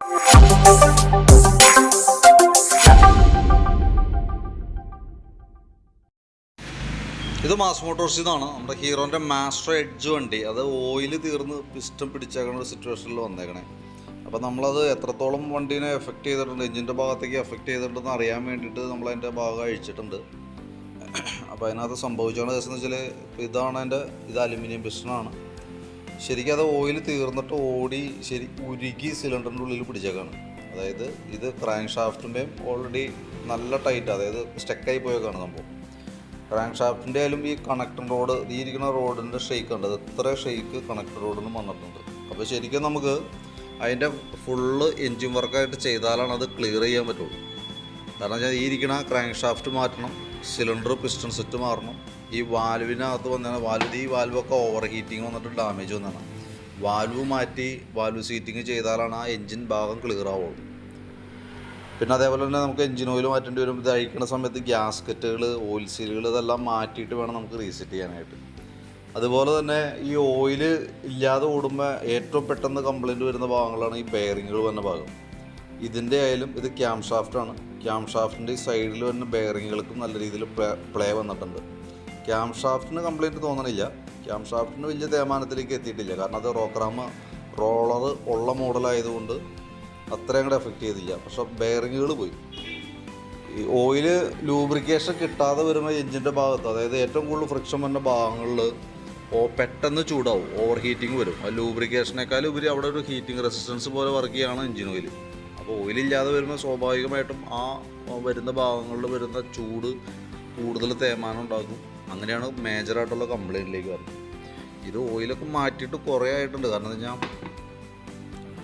ഇത് mass motors ഇതാണ്. നമ്മുടെ ഹീറോന്റെ മാസ്റ്റർ എഡ്ജ് വണ്ടി. അത് ഓയിൽ തീർന്ന് പിസ്റ്റം പിടിച്ചേക്കുന്ന ഒരു സിറ്റുവേഷനിൽ വന്നേക്കണേ. അപ്പോൾ നമ്മളത് എത്രത്തോളം വണ്ടീനെ എഫക്റ്റ് ചെയ്തിട്ടുണ്ട് എഞ്ചിന്റെ ഭാഗത്തേക്ക് എഫക്റ്റ് ചെയ്തിട്ടുണ്ടെന്ന് അറിയാൻ വേണ്ടിയിട്ട് നമ്മൾ അതിന്റെ ഭാഗം അഴിച്ചിട്ടുണ്ട്. അപ്പോൾ അതിനകത്ത് സംഭവിച്ചോണ കേസെന്ന് വെച്ചാൽ ഇതാണ് അതിന്റെ ഇത് അലുമിനിയം പിസ്റ്റണാണ് ശരിക്കും അത് ഓയിൽ തീർന്നിട്ട് ഓടി ശരി ഉരുകി സിലിണ്ടറിന്റെ ഉള്ളിൽ പിടിച്ചേക്കാണ്. അതായത് ഇത് ക്രാങ്ക് ഷാഫ്റ്റിന്റെയും ഓൾറെഡി നല്ല ടൈറ്റ് അതായത് സ്റ്റക്കായി പോയേക്കാണ് സംഭവം. ക്രാങ്ക് ഷാഫ്റ്റിന്റെ ആയാലും ഈ കണക്ടർ റോഡ് ഈ ഇരിക്കുന്ന റോഡിന്റെ ഷെയ്ക്ക് ഉണ്ട്. അത് ഇത്ര ഷെയ്ക്ക് കണക്ടർ റോഡിന് വന്നിട്ടുണ്ട്. അപ്പോൾ ശരിക്കും നമുക്ക് അതിന്റെ ഫുള്ള് എൻജിൻ വർക്കായിട്ട് ചെയ്താലാണ് അത് ക്ലിയർ ചെയ്യാൻ പറ്റുള്ളൂ. കാരണം വെച്ചാൽ ഈ ഇരിക്കുന്ന ക്രാങ്ക് ഷാഫ്റ്റ് മാറ്റണം. സിലിണ്ടർ പിസ്റ്റൺ സെറ്റ് മാറണം. ഈ വാൽവിനകത്ത് വന്നാണ് വാൽവ് ഈ വാൽവൊക്കെ ഓവർ ഹീറ്റിംഗ് വന്നിട്ട് ഡാമേജ് വന്നാണ്. വാൽവ് മാറ്റി വാൽവ് സീറ്റിംഗ് ചെയ്താലാണ് ആ എൻജിൻ ഭാഗം ക്ലിയർ ആവുള്ളൂ. പിന്നെ അതേപോലെ തന്നെ നമുക്ക് എൻജിൻ ഓയിൽ മാറ്റേണ്ടി വരും. ഇത് അഴിക്കുന്ന സമയത്ത് ഗ്യാസ്കറ്റുകൾ ഓയിൽ സീലുകൾ ഇതെല്ലാം മാറ്റിയിട്ട് വേണം നമുക്ക് റീസെറ്റ് ചെയ്യാനായിട്ട്. അതുപോലെ തന്നെ ഈ ഓയിൽ ഇല്ലാതെ ഓടുമ്പോൾ ഏറ്റവും പെട്ടെന്ന് കംപ്ലൈന്റ് വരുന്ന ഭാഗങ്ങളാണ് ഈ ബെയറിങ്ങുകൾ വന്ന ഭാഗം. ഇതിന്റെ ആയാലും ഇത് ക്യാം ഷാഫ്റ്റാണ് ക്യാം ഷാഫ്റ്റിന്റെ ഈ സൈഡിൽ വരുന്ന ബെയറിങ്ങുകൾക്കും നല്ല രീതിയിൽ പ്ലേ വന്നിട്ടുണ്ട്. ക്യാം ഷാഫ്റ്റിന് കംപ്ലൈന്റ് തോന്നണില്ല. ക്യാം ഷാഫ്റ്റിന് വലിയ തേമാനത്തിലേക്ക് എത്തിയിട്ടില്ല. കാരണം അത് റോക്രാമ റോളർ ഉള്ള മോഡലായതുകൊണ്ട് അത്രയും കൂടെ എഫക്റ്റ് ചെയ്തില്ല. പക്ഷെ ബെയറിങ്ങുകൾ പോയി. ഈ ഓയിൽ ലൂബ്രിക്കേഷൻ കിട്ടാതെ വരുമ്പോൾ എഞ്ചിന്റെ ഭാഗത്ത് അതായത് ഏറ്റവും കൂടുതൽ ഫ്രിക്ഷൻ വരുന്ന ഭാഗങ്ങളിൽ ഓ പെട്ടെന്ന് ചൂടാവും. ഓവർ ഹീറ്റിംഗ് വരും. ആ ലൂബ്രിക്കേഷനേക്കാൾ ഉപരി അവിടെ ഒരു ഹീറ്റിംഗ് റെസിസ്റ്റൻസ് പോലെ വർക്ക് ചെയ്യുകയാണ് എഞ്ചിൻ ഓയിൽ അപ്പോൾ ഓയിലില്ലാതെ വരുമ്പോൾ സ്വാഭാവികമായിട്ടും ആ വരുന്ന ഭാഗങ്ങളിൽ വരുന്ന ചൂട് കൂടുതൽ തേമാനം ഉണ്ടാക്കും അങ്ങനെയാണ് മേജറായിട്ടുള്ള കംപ്ലയിന്റിലേക്ക് വരുന്നത്. ഇത് ഓയിലൊക്കെ മാറ്റിയിട്ട് കുറേ ആയിട്ടുണ്ട്. കാരണം എന്താ വെച്ചാൽ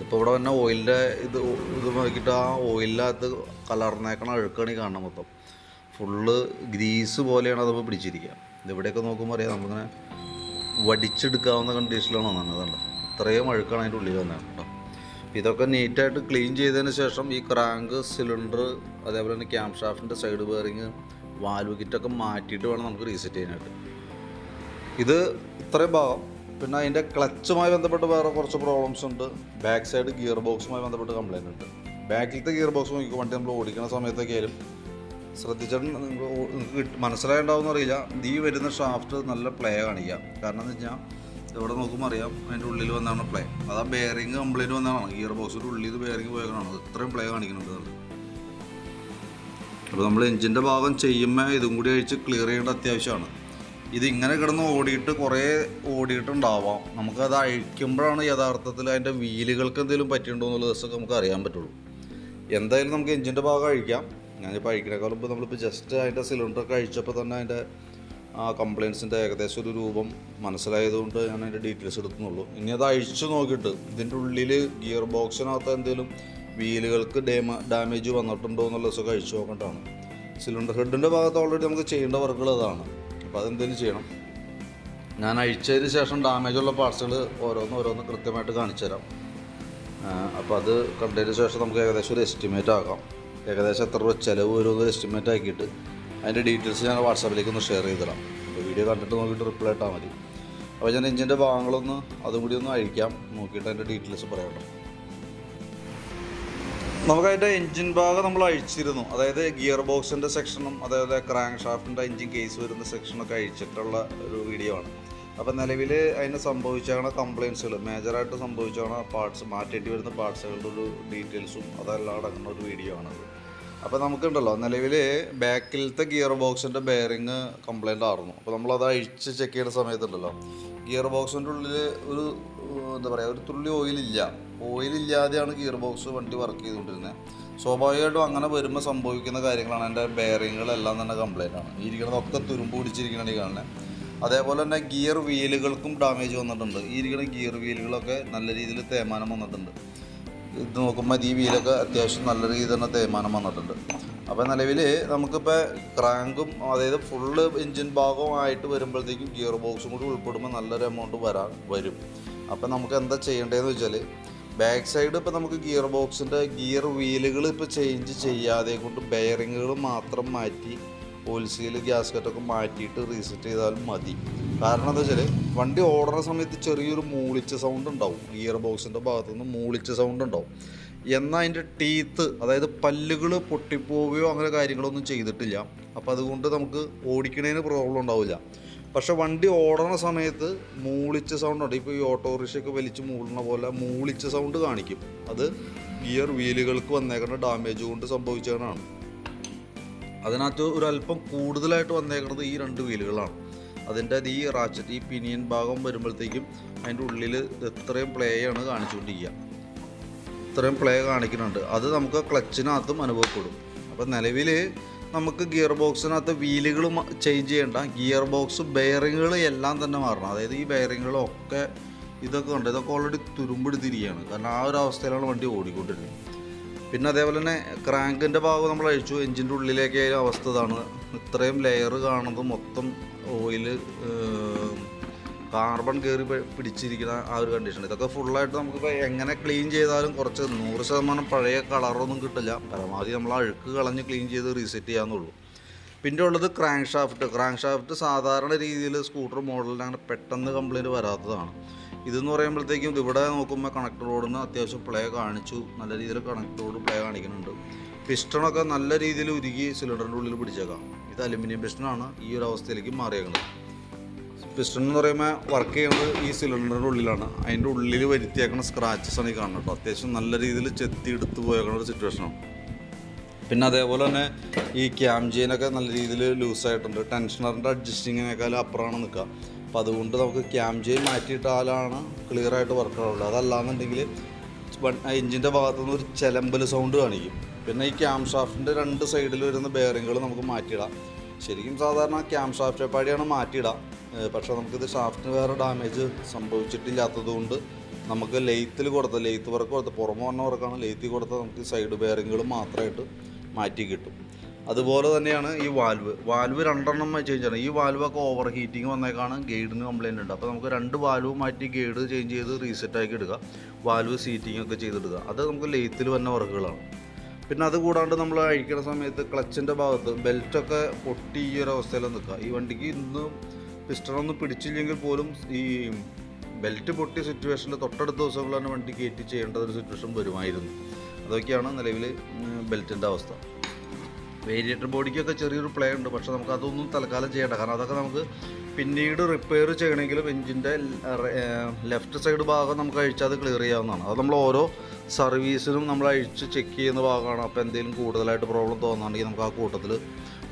ഇപ്പോൾ ഇവിടെ വന്ന ഓയിലിന്റെ ഇത് ഇത് നോക്കിയിട്ട് ആ ഓയിലിനകത്ത് കലർന്നേക്കണ അഴുക്കണി ഈ കാണുന്നത് മൊത്തം. ഫുള്ള് ഗ്രീസ് പോലെയാണ് അതിപ്പോൾ പിടിച്ചിരിക്കുക. ഇതിവിടെയൊക്കെ നോക്കുമ്പോൾ അറിയാം നമുക്കിങ്ങനെ വടിച്ചെടുക്കാവുന്ന കണ്ടീഷനിലാണ് വന്നത് കണ്ടോ? ഇത്രയും അഴുക്കാണ് അതിന്റെ ഉള്ളിൽ വന്നത് കേട്ടോ. ഇതൊക്കെ നീറ്റായിട്ട് ക്ലീൻ ചെയ്തതിന് ശേഷം ഈ ക്രാങ്ക് സിലിണ്ടർ അതേപോലെ തന്നെ ക്യാം ഷാഫ്റ്റിന്റെ സൈഡ് ബെയറിങ് വാൽവ് കിറ്റൊക്കെ മാറ്റിയിട്ട് വേണം നമുക്ക് റീസെറ്റ് ചെയ്യാനായിട്ട്. ഇത് ഇത്രയും ഭാഗം. പിന്നെ അതിന്റെ ക്ലച്ചുമായി ബന്ധപ്പെട്ട് വേറെ കുറച്ച് പ്രോബ്ലംസ് ഉണ്ട്. ബാക്ക് സൈഡ് ഗിയർ ബോക്സുമായി ബന്ധപ്പെട്ട് കംപ്ലൈന്റ് ഉണ്ട്. ബാക്കിലത്തെ ഗിയർ ബോക്സ് നോക്കി വണ്ടി നമ്മൾ ഓടിക്കുന്ന സമയത്തൊക്കെ ആയാലും ശ്രദ്ധിച്ചിട്ട് നിങ്ങൾ ഓ- നിങ്ങൾക്ക് മനസ്സിലായിട്ടുണ്ടാവുമെന്ന് അറിയില്ല. ഈ വരുന്ന ഷാഫ്റ്റ് നല്ല പ്ലേ കാണിക്കുക. കാരണം എന്ന് വെച്ചാൽ ഇവിടെ നോക്കുമ്പോൾ അറിയാം. അതിന്റെ ഉള്ളിൽ വന്നാണ് പ്ലേ അത് ആ ബെയറിങ് കംപ്ലൈന്റ് വന്നതാണ് ഗിയർ ബോക്സിന്റെ ഉള്ളിൽ ബെയറിങ് പോയതാണ് അത് ഇത്രയും പ്ലേ കാണിക്കുന്നുണ്ട് അത്. അപ്പോൾ നമ്മൾ എഞ്ചിന്റെ ഭാഗം ചെയ്യുമ്പോൾ ഇതും കൂടി അഴിച്ച് ക്ലിയർ ചെയ്യേണ്ട അത്യാവശ്യമാണ്. ഇത് ഇങ്ങനെ കിടന്ന് ഓടിയിട്ട് കുറേ ഓടിയിട്ടുണ്ടാവാം. നമുക്കത് അഴിക്കുമ്പോഴാണ് യഥാർത്ഥത്തിൽ അതിന്റെ വീലുകൾക്ക് എന്തെങ്കിലും പറ്റിയിട്ടുണ്ടോ എന്നുള്ള ദിവസമൊക്കെ നമുക്ക് അറിയാൻ പറ്റുള്ളൂ. എന്തായാലും നമുക്ക് എഞ്ചിന്റെ ഭാഗം അഴിക്കാം. ഞാനിപ്പോൾ അഴിക്കണേക്കാളും ഇപ്പോൾ നമ്മളിപ്പോൾ ജസ്റ്റ് അതിന്റെ സിലിണ്ടറൊക്കെ അഴിച്ചപ്പോൾ തന്നെ അതിന്റെ ആ കംപ്ലയിൻസിന്റെ ഏകദേശം ഒരു രൂപം മനസ്സിലായതുകൊണ്ട് ഞാൻ അതിന്റെ ഡീറ്റെയിൽസ് എടുക്കുന്നുള്ളൂ ഇനി അത് അഴിച്ചു നോക്കിയിട്ട് ഇതിന്റെ ഉള്ളിൽ ഗിയർ ബോക്സിനകത്ത് എന്തെങ്കിലും വീലുകൾക്ക് ഡേമ ഡാമേജ് വന്നിട്ടുണ്ടോ എന്നുള്ള ദിവസമൊക്കെ അഴിച്ചു നോക്കേണ്ടതാണ്. സിലിണ്ടർ ഹെഡിന്റെ ഭാഗത്ത് ഓൾറെഡി നമുക്ക് ചെയ്യേണ്ട വർക്കുകൾ അതാണ്. അപ്പോൾ അതെന്തെങ്കിലും ചെയ്യണം. ഞാൻ അഴിച്ചതിന് ശേഷം ഡാമേജ് ഉള്ള പാർട്സുകൾ ഓരോന്ന് ഓരോന്ന് കൃത്യമായിട്ട് കാണിച്ചു തരാം അപ്പോൾ അത് കണ്ടതിന് ശേഷം നമുക്ക് ഏകദേശം ഒരു എസ്റ്റിമേറ്റ് ആക്കാം. ഏകദേശം എത്ര രൂപ ചിലവ് വരുമെന്ന് എസ്റ്റിമേറ്റ് ആക്കിയിട്ട് അതിന്റെ ഡീറ്റെയിൽസ് ഞാൻ വാട്സാപ്പിലേക്ക് ഒന്ന് ഷെയർ ചെയ്തിടാം അപ്പോൾ വീഡിയോ കണ്ടിട്ട് നോക്കിയിട്ട് റിപ്ലൈ ഇട്ടാൽ മതി. അപ്പോൾ ഞാൻ എഞ്ചിന്റെ ഭാഗങ്ങളൊന്ന് അതും കൂടി ഒന്ന് അഴിക്കാം. നോക്കിയിട്ട് അതിന്റെ ഡീറ്റെയിൽസ് പറയാം കേട്ടോ. നമുക്ക് എഞ്ചിൻ ഭാഗം നമ്മൾ അഴിച്ചിരുന്നു. അതായത് ഗിയർ ബോക്സിന്റെ സെക്ഷനും അതേപോലെ ക്രാങ്ക് ഷാഫ്റ്റിന്റെ എഞ്ചിൻ കേസ് വരുന്ന സെക്ഷനൊക്കെ അഴിച്ചിട്ടുള്ള ഒരു വീഡിയോ ആണ്. അപ്പോൾ നിലവിൽ അതിന് സംഭവിച്ചാണ് കംപ്ലയിൻസുകൾ മേജറായിട്ട് സംഭവിച്ചാണ് പാർട്സ് മാറ്റേണ്ടി വരുന്ന പാർട്സുകളുടെ ഒരു ഡീറ്റെയിൽസും അതെല്ലാം അടങ്ങുന്ന ഒരു വീഡിയോ ആണത്. അപ്പോൾ നമുക്കുണ്ടല്ലോ നിലവിൽ ബാക്കിലത്തെ ഗിയർ ബോക്സിന്റെ ബെയറിങ് കംപ്ലൈന്റ് ആയിരുന്നു. അപ്പോൾ നമ്മളത് അഴിച്ച് ചെക്ക് ചെയ്യുന്ന സമയത്തുണ്ടല്ലോ ഗിയർ ബോക്സിന്റെ ഉള്ളിൽ ഒരു എന്താ പറയുക ഒരു തുള്ളി ഓയിലില്ല ഓയിലില്ലാതെയാണ് ഗിയർ ബോക്സ് വണ്ടി വർക്ക് ചെയ്തുകൊണ്ടിരുന്നത് സ്വാഭാവികമായിട്ടും അങ്ങനെ വരുമ്പോൾ സംഭവിക്കുന്ന കാര്യങ്ങളാണ് എന്റെ ബെയറിങ്ങുകളെല്ലാം തന്നെ കംപ്ലൈന്റ് ആണ്. ഈ ഇരിക്കുന്നതൊക്കെ തുരുമ്പ് പിടിച്ചിരിക്കണ കാണുന്നത് അതേപോലെ തന്നെ ഗിയർ വീലുകൾക്കും ഡാമേജ് വന്നിട്ടുണ്ട്. ഈ ഇരിക്കുന്ന ഗിയർ വീലുകളൊക്കെ നല്ല രീതിയിൽ തേമാനം വന്നിട്ടുണ്ട്. ഇത് നോക്കുമ്പോൾ ഈ വീലൊക്കെ അത്യാവശ്യം നല്ല രീതിയിൽ തന്നെ തേയ്മാനം വന്നിട്ടുണ്ട്. അപ്പോൾ നിലവിൽ നമുക്കിപ്പോൾ ക്രാങ്കും അതായത് ഫുള്ള് എൻജിൻ ഭാഗമായിട്ട് വരുമ്പോഴത്തേക്കും ഗിയർ ബോക്സും കൂടി ഉൾപ്പെടുമ്പോൾ നല്ലൊരു എമൗണ്ട് വരാൻ വരും. അപ്പോൾ നമുക്ക് എന്താ ചെയ്യേണ്ടതെന്ന് വെച്ചാൽ ബാക്ക് സൈഡ് ഇപ്പോൾ നമുക്ക് ഗിയർ ബോക്സിന്റെ ഗിയർ വീലുകൾ ഇപ്പോൾ ചേഞ്ച് ചെയ്യാതെ കൊണ്ട് ബെയറിങ്ങുകൾ മാത്രം മാറ്റി ഓയിൽ ഗ്യാസ് കറ്റൊക്കെ മാറ്റിയിട്ട് റീസെറ്റ് ചെയ്താലും മതി. കാരണം എന്താ വെച്ചാൽ വണ്ടി ഓടുന്ന സമയത്ത് ചെറിയൊരു മൂളിച്ച സൗണ്ട് ഉണ്ടാവും. ഗിയർ ബോക്സിന്റെ ഭാഗത്തു നിന്ന് മൂളിച്ച സൗണ്ട് ഉണ്ടാവും. എന്നാൽ അതിന്റെ ടീത്ത് അതായത് പല്ലുകൾ പൊട്ടിപ്പോവുകയോ അങ്ങനെ കാര്യങ്ങളൊന്നും ചെയ്തിട്ടില്ല. അപ്പോൾ അതുകൊണ്ട് നമുക്ക് ഓടിക്കണതിന് പ്രോബ്ലം ഉണ്ടാവില്ല. പക്ഷെ വണ്ടി ഓടണ സമയത്ത് മൂളിച്ച സൗണ്ട് ഉണ്ട്. ഇപ്പോൾ ഈ ഓട്ടോറിക്ഷയൊക്കെ വലിച്ച് മൂളുന്ന പോലെ മൂളിച്ച സൗണ്ട് കാണിക്കും. അത് ഗിയർ വീലുകൾക്ക് വന്നേക്കുന്ന ഡാമേജ് കൊണ്ട് സംഭവിച്ചതാണ്. അതിനകത്ത് ഒരു അല്പം കൂടുതലായിട്ട് വന്നേക്കുന്നത് ഈ രണ്ട് വീലുകളാണ്. അതിന്റെ അത് ഈ റാച്ചറ്റ് ഈ പിനിയൻ ഭാഗം വരുമ്പോഴത്തേക്കും അതിന്റെ ഉള്ളിൽ ഇത്രയും പ്ലേ ആണ് കാണിച്ചുകൊണ്ടിരിക്കുക. ഇത്രയും പ്ലേ കാണിക്കുന്നുണ്ട്. അത് നമുക്ക് ക്ലച്ചിനകത്തും അനുഭവപ്പെടും. അപ്പോൾ നിലവിൽ നമുക്ക് ഗിയർ ബോക്സിനകത്ത് വീലുകൾ ചേഞ്ച് ചെയ്യേണ്ട. ഗിയർ ബോക്സ് ബെയറിങ്ങുകൾ എല്ലാം തന്നെ മാറണം. അതായത് ഈ ബെയറിങ്ങുകളൊക്കെ ഇതൊക്കെ ഉണ്ട് ഇതൊക്കെ ഓൾറെഡി തുരുമ്പെടുത്തിരിക്കുകയാണ്. കാരണം ആ ഒരു അവസ്ഥയിലാണ് വണ്ടി ഓടിക്കൊണ്ടിരുന്നത്. പിന്നെ അതേപോലെ തന്നെ ക്രാങ്കിന്റെ ഭാഗം നമ്മൾ അഴിച്ചു എഞ്ചിന്റെ ഉള്ളിലേക്ക് ആയ അവസ്ഥ ഇതാണ്. ഇത്രയും ലെയർ കാണുന്നത് മൊത്തം ഓയിൽ കാർബൺ കയറി പിടിച്ചിരിക്കുന്ന ആ ഒരു കണ്ടീഷൻ ഇതൊക്കെ ഫുള്ളായിട്ട് നമുക്കിപ്പോൾ എങ്ങനെ ക്ലീൻ ചെയ്താലും കുറച്ച് നൂറ് ശതമാനം പഴയ കളറൊന്നും കിട്ടില്ല. പരമാവധി നമ്മൾ അഴുക്ക് കളഞ്ഞ് ക്ലീൻ ചെയ്ത് റീസെറ്റ് ചെയ്യാമെന്നുള്ളൂ പിന്നെ ഉള്ളത് ക്രാങ്ക് ഷാഫ്റ്റ് ക്രാങ്ക് ഷാഫ്റ്റ് സാധാരണ രീതിയിൽ സ്കൂട്ടർ മോഡലിന് അങ്ങനെ പെട്ടെന്ന് കംപ്ലൈന്റ് വരാത്തതാണ്. ഇതെന്ന് പറയുമ്പോഴത്തേക്കും ഇവിടെ നോക്കുമ്പോൾ കണക്ടർ റോഡിന് അത്യാവശ്യം പ്ലേ കാണിച്ചു. നല്ല രീതിയിൽ കണക്ടർ റോഡ് പ്ലേ കാണിക്കുന്നുണ്ട്. പിസ്റ്റണൊക്കെ നല്ല രീതിയിൽ ഉരുകി സിലിണ്ടറിന്റെ ഉള്ളിൽ പിടിച്ചേക്കാം. ഇത് അലുമിനിയം പിസ്റ്റണാണ് ഈ ഒരു അവസ്ഥയിലേക്ക് മാറിയേക്കുന്നത്. പിസ്റ്റൺ എന്ന് പറയുമ്പോൾ വർക്ക് ചെയ്യുന്നത് ഈ സിലിണ്ടറിന്റെ ഉള്ളിലാണ്. അതിന്റെ ഉള്ളിൽ വരുത്തിയേക്കുന്ന സ്ക്രാച്ചസ് ആണ് ഈ കാണുന്നത് കേട്ടോ. അത്യാവശ്യം നല്ല രീതിയിൽ ചെത്തി എടുത്ത് പോയേക്കുന്ന ഒരു സിറ്റുവേഷനാണ് പിന്നെ അതേപോലെ തന്നെ ഈ ക്യാം ചെയിനൊക്കെ നല്ല രീതിയിൽ ലൂസായിട്ടുണ്ട് ടെൻഷനറിന്റെ അഡ്ജസ്റ്റിങ്ങിനേക്കാൾ അപ്പുറമാണ് നിൽക്കുക. അപ്പോൾ അതുകൊണ്ട് നമുക്ക് ക്യാം ചെയിൻ മാറ്റിയിട്ടാലാണ് ക്ലിയർ ആയിട്ട് വർക്ക് ആവുള്ളൂ. അതല്ലാന്നുണ്ടെങ്കിൽ എഞ്ചിന്റെ ഭാഗത്തു നിന്ന് ഒരു ചെലമ്പൽ സൗണ്ട് കാണിക്കും. പിന്നെ ഈ ക്യാം ഷാഫ്റ്റിന്റെ രണ്ട് സൈഡിൽ വരുന്ന ബെയറിങ്ങുകൾ നമുക്ക് മാറ്റിയിടാം. ശരിക്കും സാധാരണ ക്യാം ഷാഫ്റ്റ് പാടിയാണ് മാറ്റിയിടാം. പക്ഷേ നമുക്കിത് ഷാഫ്റ്റിന് വേറെ ഡാമേജ് സംഭവിച്ചിട്ടില്ലാത്തത് കൊണ്ട് നമുക്ക് ലെയ്ത്തിൽ കൊടുത്ത ലെയ്ത്ത് വർക്ക് കൊടുത്ത പുറമെ വന്ന വർക്കാണ് ലെയ്ത്തിൽ കൊടുത്ത നമുക്ക് സൈഡ് ബെയറിങ്ങുകൾ മാത്രമായിട്ട് മാറ്റി കിട്ടും. അതുപോലെ തന്നെയാണ് ഈ വാൽവ് വാൽവ് രണ്ടെണ്ണം ചേഞ്ച് ചെയ്യണം ഈ വാൽവൊക്കെ ഓവർ ഹീറ്റിംഗ് വന്നേക്കാണ് ഗൈഡിന് കംപ്ലൈന്റ് ഉണ്ട്. അപ്പോൾ നമുക്ക് രണ്ട് വാൽവ് മാറ്റി ഗൈഡ് ചേഞ്ച് ചെയ്ത് റീസെറ്റ് ആക്കി ഇടുക വാൽവ് സീറ്റിംഗ് ഒക്കെ ചെയ്തിടുക അത് നമുക്ക് ലെയ്ത്തിൽ വന്ന വർക്കുകളാണ് പിന്നെ അത് കൂടാണ്ട് നമ്മൾ അഴിക്കുന്ന സമയത്ത് ക്ലച്ചിന്റെ ഭാഗത്ത് ബെൽറ്റൊക്കെ പൊട്ടി ഈ ഒരു അവസ്ഥയിൽ നിൽക്കുക. ഈ വണ്ടിക്ക് ഇന്ന് പിസ്റ്റണൊന്നും പിടിച്ചില്ലെങ്കിൽ പോലും ഈ ബെൽറ്റ് പൊട്ടിയ സിറ്റുവേഷനിൽ തൊട്ടടുത്ത ദിവസങ്ങളിലാണ് വണ്ടി കയറ്റി ചെയ്യേണ്ട ഒരു സിറ്റുവേഷൻ വരുമായിരുന്നു. അതൊക്കെയാണ് നിലവിൽ ബെൽറ്റിന്റെ അവസ്ഥ. വേരിയേറ്റർ ബോഡിക്കൊക്കെ ചെറിയൊരു പ്ലേ ഉണ്ട്. പക്ഷേ നമുക്ക് അതൊന്നും തൽക്കാലം ചെയ്യേണ്ട. കാരണം അതൊക്കെ നമുക്ക് പിന്നീട് റിപ്പയർ ചെയ്യണമെങ്കിലും എഞ്ചിന്റെ ലെഫ്റ്റ് സൈഡ് ഭാഗം നമുക്ക് അഴിച്ചാൽ അത് ക്ലിയർ ചെയ്യാവുന്നതാണ്. അത് നമ്മൾ ഓരോ സർവീസിനും നമ്മൾ അഴിച്ച് ചെക്ക് ചെയ്യുന്ന ഭാഗമാണ്. അപ്പോൾ എന്തെങ്കിലും കൂടുതലായിട്ട് പ്രോബ്ലം തോന്നുന്നുണ്ടെങ്കിൽ നമുക്ക് ആ കൂട്ടത്തിൽ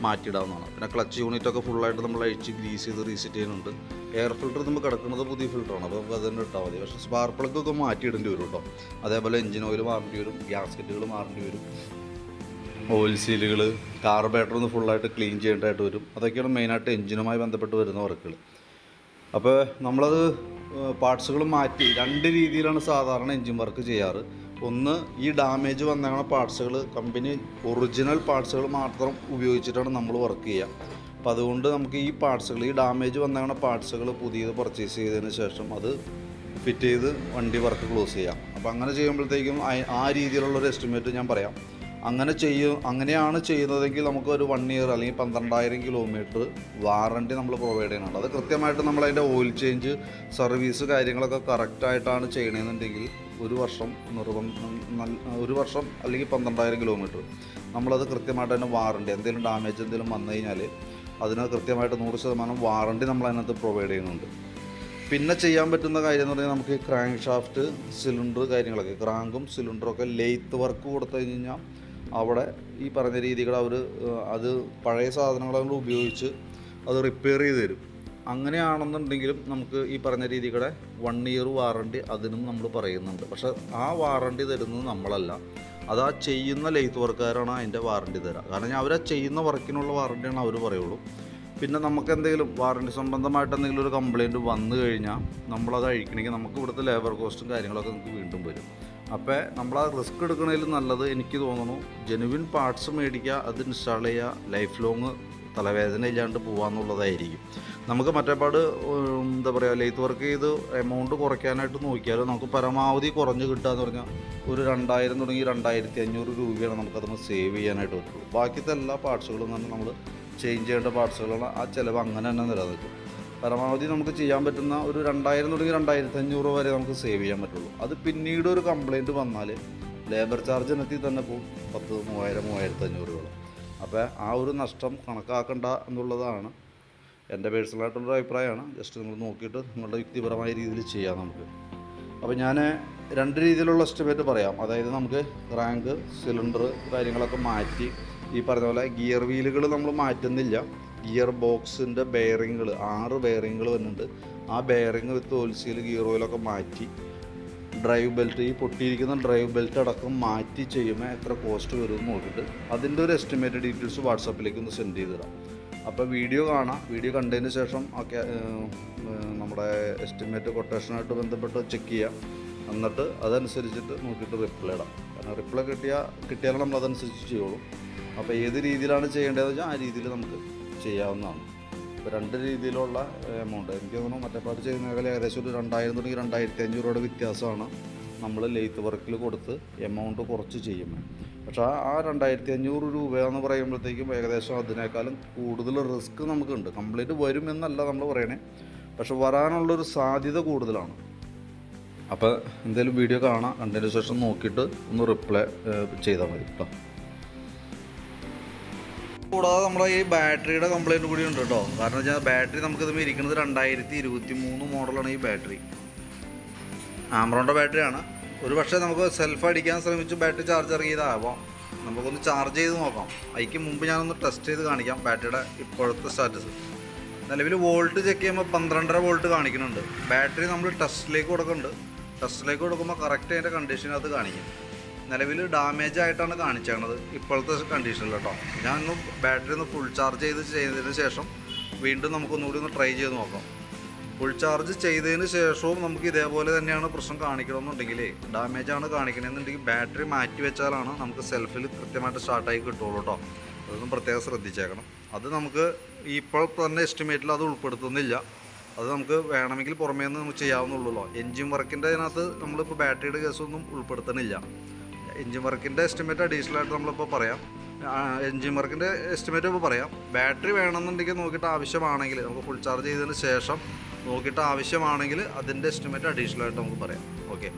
മാറ്റിയിടാവുന്നതാണ്. പിന്നെ ക്ലച്ച് യൂണിറ്റൊക്കെ ഫുള്ളായിട്ട് നമ്മൾ അഴിച്ച് ഗ്രീസ് ചെയ്ത് റീസെറ്റ് ചെയ്യുന്നുണ്ട്. എയർ ഫിൽറ്റർ നമ്മൾ കിടക്കുന്നത് പുതിയ ഫിൽറ്ററാണ് അപ്പോൾ നമുക്ക് അതന്നെ ഇട്ടാൽ മതി. പക്ഷേ സ്പാർക്ക് പ്ലഗ് ഒക്കെ മാറ്റിയിടേണ്ടി വരും കേട്ടോ. അതേപോലെ എഞ്ചിൻ ഓയിൽ മാറേണ്ടി വരും ഗ്യാസ്കറ്റുകൾ മാറേണ്ടി വരും. ഓയിൽ സീലുകൾ കാർബേറ്റർ ഒന്ന് ഫുള്ളായിട്ട് ക്ലീൻ ചെയ്യേണ്ടതായിട്ട് വരും. അതൊക്കെയാണ് മെയിനായിട്ട് എഞ്ചിനുമായി ബന്ധപ്പെട്ട് വരുന്ന വർക്കുകൾ അപ്പോൾ നമ്മളത് പാർട്സുകൾ മാറ്റി രണ്ട് രീതിയിലാണ് സാധാരണ എഞ്ചിൻ വർക്ക് ചെയ്യാറ്. ഒന്ന് ഈ ഡാമേജ് വന്നേക്കണ പാർട്സുകൾ കമ്പനി ഒറിജിനൽ പാർട്സുകൾ മാത്രം ഉപയോഗിച്ചിട്ടാണ് നമ്മൾ വർക്ക് ചെയ്യുക അപ്പോൾ അതുകൊണ്ട് നമുക്ക് ഈ പാർട്സുകൾ ഈ ഡാമേജ് വന്നേക്കണ പാർട്സുകൾ പുതിയത് പർച്ചേസ് ചെയ്തതിന് ശേഷം അത് ഫിറ്റ് ചെയ്ത് വണ്ടി വർക്ക് ക്ലോസ് ചെയ്യാം. അപ്പോൾ അങ്ങനെ ചെയ്യുമ്പോഴത്തേക്കും ആ- ആ രീതിയിലുള്ള ഒരു എസ്റ്റിമേറ്റ് ഞാൻ പറയാം. അങ്ങനെ ചെയ്യും അങ്ങനെയാണ് ചെയ്യുന്നതെങ്കിൽ നമുക്ക് ഒരു വൺ ഇയർ അല്ലെങ്കിൽ പന്ത്രണ്ടായിരം കിലോമീറ്റർ വാറണ്ടി നമ്മൾ പ്രൊവൈഡ് ചെയ്യുന്നുണ്ട്. അത് കൃത്യമായിട്ട് നമ്മൾ അതിന്റെ ഓയിൽ ചേഞ്ച് സർവീസ് കാര്യങ്ങളൊക്കെ കറക്റ്റായിട്ടാണ് ചെയ്യണമെന്നുണ്ടെങ്കിൽ ഒരു വർഷം നിർബന്ധം ഒരു വർഷം അല്ലെങ്കിൽ പന്ത്രണ്ടായിരം കിലോമീറ്റർ നമ്മളത് കൃത്യമായിട്ട് തന്നെ വാറണ്ടി എന്തെങ്കിലും ഡാമേജ് എന്തെങ്കിലും വന്നു കഴിഞ്ഞാൽ അതിന് കൃത്യമായിട്ട് നൂറ് ശതമാനം വാറണ്ടി നമ്മൾ അതിനകത്ത് പ്രൊവൈഡ് ചെയ്യുന്നുണ്ട്. പിന്നെ ചെയ്യാൻ പറ്റുന്ന കാര്യം എന്ന് പറഞ്ഞാൽ നമുക്ക് ക്രാങ്ക് ഷാഫ്റ്റ് സിലിണ്ടർ കാര്യങ്ങളൊക്കെ ക്രാങ്കും സിലിണ്ടറും ഒക്കെ ലെയ്ത്ത് വർക്ക് കൊടുത്തു കഴിഞ്ഞ് കഴിഞ്ഞാൽ അവിടെ ഈ പറഞ്ഞ രീതികൾ അവർ അത് പഴയ സാധനങ്ങൾ കൊണ്ട് ഉപയോഗിച്ച് അത് റിപ്പയർ ചെയ്ത് തരും. അങ്ങനെയാണെന്നുണ്ടെങ്കിലും നമുക്ക് ഈ പറഞ്ഞ രീതികളുടെ വൺ ഇയർ വാറണ്ടി അതിനും നമ്മൾ പറയുന്നുണ്ട്. പക്ഷെ ആ വാറണ്ടി തരുന്നത് നമ്മളല്ല. അത് ആ ചെയ്യുന്ന ലെയ്ത്ത് വർക്കാരാണ് അതിന്റെ വാറണ്ടി തരാം. കാരണം ഞാൻ അവർ ചെയ്യുന്ന വർക്കിനുള്ള വാറണ്ടിയാണ് അവർ പറയുള്ളൂ. പിന്നെ നമുക്ക് എന്തെങ്കിലും വാറണ്ടി സംബന്ധമായിട്ട് എന്തെങ്കിലും ഒരു കംപ്ലയിന്റ് വന്നു കഴിഞ്ഞാൽ നമ്മളത് അഴിക്കണമെങ്കിൽ നമുക്ക് ഇവിടുത്തെ ലേബർ കോസ്റ്റും കാര്യങ്ങളൊക്കെ നമുക്ക് വീണ്ടും വരും. അപ്പോൾ നമ്മൾ ആ റിസ്ക് എടുക്കുന്നതിൽ നല്ലത് എനിക്ക് തോന്നുന്നു ജെനുവിൻ പാർട്സ് മേടിക്കുക അത് ഇൻസ്റ്റാൾ ചെയ്യുക ലൈഫ് ലോങ് തലവേദന ഇല്ലാണ്ട് പോകാമെന്നുള്ളതായിരിക്കും നമുക്ക് മറ്റേപാട് എന്താ പറയുക ലൈത്ത് വർക്ക് ചെയ്ത് എമൗണ്ട് കുറയ്ക്കാനായിട്ട് നോക്കിയാൽ നമുക്ക് പരമാവധി കുറഞ്ഞ് കിട്ടുക എന്ന് പറഞ്ഞാൽ ഒരു രണ്ടായിരം തുടങ്ങി രണ്ടായിരത്തി അഞ്ഞൂറ് രൂപയാണ് നമുക്കത് സേവ് ചെയ്യാനായിട്ട് പറ്റുള്ളൂ. ബാക്കിയത്തെ എല്ലാ പാർട്സുകളും തന്നെ നമ്മൾ ചേഞ്ച് ചെയ്യേണ്ട പാർട്സുകളാണ് ആ ചിലവ് അങ്ങനെ തന്നെ നിലനിൽക്കും. പരമാവധി നമുക്ക് ചെയ്യാൻ പറ്റുന്ന ഒരു രണ്ടായിരം തുടങ്ങി രണ്ടായിരത്തി അഞ്ഞൂറ് വരെ നമുക്ക് സേവ് ചെയ്യാൻ പറ്റുള്ളൂ. അത് പിന്നീട് ഒരു കംപ്ലൈന്റ് വന്നാൽ ലേബർ ചാർജ് ഇനത്തിൽ തന്നെ പോകും. പത്ത് മൂവായിരം മൂവായിരത്തി അഞ്ഞൂറ് രൂപ. അപ്പോൾ ആ ഒരു നഷ്ടം കണക്കാക്കണ്ട എന്നുള്ളതാണ് എന്റെ പേഴ്സണലായിട്ടുള്ള അഭിപ്രായമാണ്. ജസ്റ്റ് നിങ്ങൾ നോക്കിയിട്ട് നിങ്ങളുടെ യുക്തിപരമായ രീതിയിൽ ചെയ്യാം നമുക്ക്. അപ്പോൾ ഞാൻ രണ്ട് രീതിയിലുള്ള എസ്റ്റിമേറ്റ് പറയാം. അതായത് നമുക്ക് റാങ്ക് സിലിണ്ടർ കാര്യങ്ങളൊക്കെ മാറ്റി ഈ പറഞ്ഞ പോലെ ഗിയർ വീലുകൾ നമ്മൾ മാറ്റുന്നില്ല. ഗിയർ ബോക്സിന്റെ ബെയറിങ്ങുകൾ ആറ് ബെയറിങ്ങുകൾ വരുന്നുണ്ട്. ആ ബെയറിങ് വിത്ത് ഓൽസിയിൽ ഗിയർ ഓയിലൊക്കെ മാറ്റി ഡ്രൈവ് ബെൽറ്റ് ഈ പൊട്ടിയിരിക്കുന്ന ഡ്രൈവ് ബെൽറ്റ് അടക്കം മാറ്റി ചെയ്യുമ്പോൾ എത്ര കോസ്റ്റ് വരും എന്ന് നോക്കിയിട്ട് അതിന്റെ ഒരു എസ്റ്റിമേറ്റ് ഡീറ്റെയിൽസ് വാട്സാപ്പിലേക്ക് ഒന്ന് സെൻഡ് ചെയ്ത് തരാം. അപ്പോൾ വീഡിയോ കാണാം. വീഡിയോ കണ്ടതിന് ശേഷം ഒക്കെ നമ്മുടെ എസ്റ്റിമേറ്റ് കൊട്ടേഷനായിട്ട് ബന്ധപ്പെട്ട് ചെക്ക് ചെയ്യാം. എന്നിട്ട് അതനുസരിച്ചിട്ട് നോക്കിയിട്ട് റിപ്ലൈ ഇടാം. കാരണം റിപ്ലൈ കിട്ടിയാൽ കിട്ടിയാലും നമ്മൾ അതനുസരിച്ച് ചെയ്യുള്ളൂ. അപ്പോൾ ഏത് രീതിയിലാണ് ചെയ്യേണ്ടതെന്ന് വെച്ചാൽ ആ രീതിയിൽ നമുക്ക് ചെയ്യാവുന്നതാണ്. ഇപ്പോൾ രണ്ട് രീതിയിലുള്ള എമൗണ്ട് എനിക്ക് തോന്നുന്നു മറ്റേപ്പാട് ചെയ്യുന്നതിൽ ഏകദേശം ഒരു രണ്ടായിരം തുടങ്ങി രണ്ടായിരത്തി അഞ്ഞൂറ് രൂപയുടെ വ്യത്യാസമാണ്. നമ്മൾ ലെയ്ത്ത് വർക്കിൽ കൊടുത്ത് എമൗണ്ട് കുറച്ച് ചെയ്യുമ്പോൾ പക്ഷേ ആ രണ്ടായിരത്തി അഞ്ഞൂറ് രൂപ എന്ന് പറയുമ്പോഴത്തേക്കും ഏകദേശം അതിനേക്കാളും കൂടുതൽ റിസ്ക് നമുക്കുണ്ട്. കംപ്ലീറ്റ് വരും എന്നല്ല നമ്മൾ പറയണേ. പക്ഷെ വരാനുള്ളൊരു സാധ്യത കൂടുതലാണ്. അപ്പോൾ എന്തെങ്കിലും വീഡിയോ കാണാം. കണ്ടതിന് ശേഷം നോക്കിയിട്ട് ഒന്ന് റിപ്ലൈ ചെയ്താൽ മതി കേട്ടോ കൂടാതെ നമ്മുടെ ഈ ബാറ്ററിയുടെ കംപ്ലൈന്റ് കൂടി ഉണ്ട് കേട്ടോ. കാരണം വെച്ചാൽ ബാറ്ററി നമുക്കിത് ഇരിക്കുന്നത് രണ്ടായിരത്തി ഇരുപത്തി മൂന്ന് മോഡലാണ് ഈ ബാറ്ററി. ആമറോണിന്റെ ബാറ്ററിയാണ്. ഒരു പക്ഷേ നമുക്ക് സെൽഫ് അടിക്കാൻ ശ്രമിച്ച് ബാറ്ററി ചാർജ് ഇറങ്ങിയതാവാം. നമുക്കൊന്ന് ചാർജ് ചെയ്ത് നോക്കാം. അതിക്ക് മുമ്പ് ഞാനൊന്ന് ടെസ്റ്റ് ചെയ്ത് കാണിക്കാം ബാറ്ററിയുടെ ഇപ്പോഴത്തെ സ്റ്റാറ്റസ് നിലവിൽ വോൾട്ട് ചെക്ക് ചെയ്യുമ്പോൾ പന്ത്രണ്ടര വോൾട്ട് കാണിക്കുന്നുണ്ട്. ബാറ്ററി നമ്മൾ ടെസ്റ്റിലേക്ക് കൊടുക്കുന്നുണ്ട്. ടെസ്റ്റിലേക്ക് കൊടുക്കുമ്പോൾ കറക്റ്റ് അതിന്റെ കണ്ടീഷനകത്ത് കാണിക്കും. നിലവിൽ ഡാമേജ് ആയിട്ടാണ് കാണിച്ചത് ഇപ്പോഴത്തെ കണ്ടീഷനിൽ കേട്ടോ ഞാൻ ഒന്ന് ബാറ്ററി ഒന്ന് ഫുൾ ചാർജ് ചെയ്ത് ചെയ്തതിന് ശേഷം വീണ്ടും നമുക്കൊന്നുകൂടി ഒന്ന് ട്രൈ ചെയ്ത് നോക്കാം. ഫുൾ ചാർജ് ചെയ്തതിന് ശേഷവും നമുക്ക് ഇതേപോലെ തന്നെയാണ് പ്രശ്നം കാണിക്കണമെന്നുണ്ടെങ്കിൽ ഡാമേജ് ആണ് കാണിക്കണമെന്നുണ്ടെങ്കിൽ ബാറ്ററി മാറ്റി വെച്ചാലാണ് നമുക്ക് സെൽഫിൽ കൃത്യമായിട്ട് സ്റ്റാർട്ടായി കിട്ടുള്ളൂ കേട്ടോ അതൊന്നും പ്രത്യേകം ശ്രദ്ധിച്ചേക്കണം. അത് നമുക്ക് ഇപ്പോൾ തന്നെ എസ്റ്റിമേറ്റിൽ അത് ഉൾപ്പെടുത്തുന്നില്ല. അത് നമുക്ക് വേണമെങ്കിൽ പുറമേ നിന്ന് നമുക്ക് ചെയ്യാവുന്നുള്ളൂ എൻജിൻ വർക്കിന്റെ അതിനകത്ത് നമ്മളിപ്പോൾ ബാറ്ററിയുടെ കേസൊന്നും ഉൾപ്പെടുത്തുന്നില്ല എൻജിൻ വർക്കിന്റെ എസ്റ്റിമേറ്റ് അഡീഷണൽ ആയിട്ട് നമ്മളിപ്പോൾ പറയാം. എൻജിൻ വർക്കിന്റെ എസ്റ്റിമേറ്റ് ഇപ്പോൾ പറയാം. ബാറ്ററി വേണമെന്നുണ്ടെങ്കിൽ നോക്കിയിട്ട് ആവശ്യമാണെങ്കിൽ നമുക്ക് ഫുൾ ചാർജ് ചെയ്തതിന് ശേഷം നോക്കിയിട്ട് ആവശ്യമാണെങ്കിൽ അതിന്റെ എസ്റ്റിമേറ്റ് അഡീഷണൽ ആയിട്ട് നമുക്ക് പറയാം. ഓക്കെ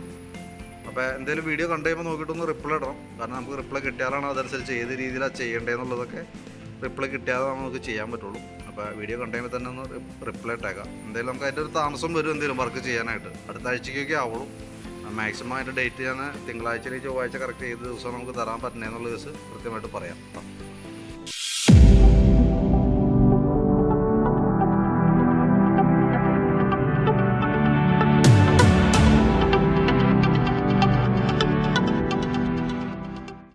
അപ്പോൾ എന്തെങ്കിലും വീഡിയോ കണ്ടു കഴിയുമ്പോൾ നോക്കിയിട്ടൊന്ന് റിപ്ലൈ ഇടണം. കാരണം നമുക്ക് റിപ്ലൈ കിട്ടിയാലാണ് അതനുസരിച്ച് ഏത് രീതിയിലാണ് ചെയ്യേണ്ടതെന്നുള്ളതൊക്കെ റിപ്ലൈ കിട്ടിയാതെ നമുക്ക് ചെയ്യാൻ പറ്റുള്ളൂ. അപ്പോൾ വീഡിയോ കണ്ടു കഴിയുമ്പോൾ തന്നെ ഒന്ന് റിപ്ലൈ ഇട്ടേക്കാം. എന്തായാലും നമുക്ക് അതിന്റെ ഒരു താമസം വരും എന്തെങ്കിലും വർക്ക് ചെയ്യാനായിട്ട്. അടുത്ത ആഴ്ചയ്ക്കൊക്കെ ആവുള്ളൂ. മാക്സിമം അതിന്റെ ഡേറ്റ് ഞാൻ തിങ്കളാഴ്ച അല്ലെങ്കിൽ ചൊവ്വാഴ്ച കറക്റ്റ് ഏത് ദിവസം നമുക്ക് തരാൻ പറ്റുന്നതെന്നുള്ള ദിവസം കൃത്യമായിട്ട് പറയാം.